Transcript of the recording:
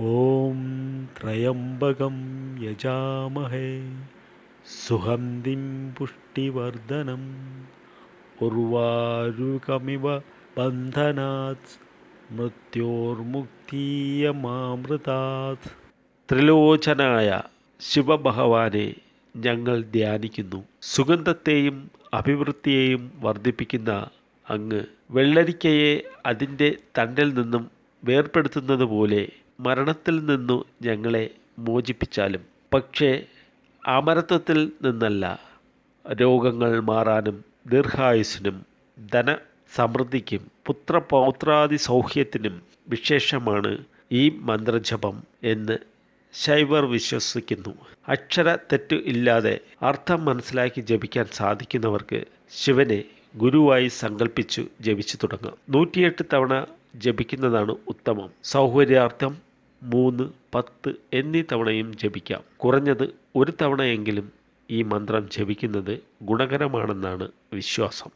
ഓം ത്രയംബകം യജാമഹേ. സുഹന്തിം പുഷ്ടിവർദ്ധനം. ഉർവാരുകമിവ ബന്ധനാത്. മൃത്യോർമുക്തീയമാമൃതാത്. ത്രിലോചനായ ശിവഭഗവാനെ ഞങ്ങൾ ധ്യാനിക്കുന്നു. സുഗന്ധത്തെയും അഭിവൃദ്ധിയെയും വർദ്ധിപ്പിക്കുന്ന അങ്ങ് വെള്ളരിക്കയെ അതിന്റെ തണ്ടിൽ നിന്നും വേർപ്പെടുത്തുന്നത് പോലെ മരണത്തിൽ നിന്നു ഞങ്ങളെ മോചിപ്പിച്ചാലും. പക്ഷേ അമരത്വത്തിൽ നിന്നല്ല. രോഗങ്ങൾ മാറാനും ദീർഘായുസിനും ധന സമൃദ്ധിക്കും പുത്രപൗത്രാദി സൗഖ്യത്തിനും വിശേഷമാണ് ഈ മന്ത്രജപം എന്ന് ശൈവർ വിശ്വസിക്കുന്നു. അക്ഷര തെറ്റു ഇല്ലാതെ അർത്ഥം മനസ്സിലാക്കി ജപിക്കാൻ സാധിക്കുന്നവർക്ക് ശിവനെ ഗുരുവായി സങ്കല്പിച്ചു ജപിച്ചു തുടങ്ങാം. നൂറ്റിയെട്ട് തവണ ജപിക്കുന്നതാണ് ഉത്തമം. സൗകര്യാർത്ഥം മൂന്ന് പത്ത് എന്നീ തവണയും ജപിക്കാം. കുറഞ്ഞത് ഒരു തവണയെങ്കിലും ഈ മന്ത്രം ജപിക്കുന്നത് ഗുണകരമാണെന്നാണ് വിശ്വാസം.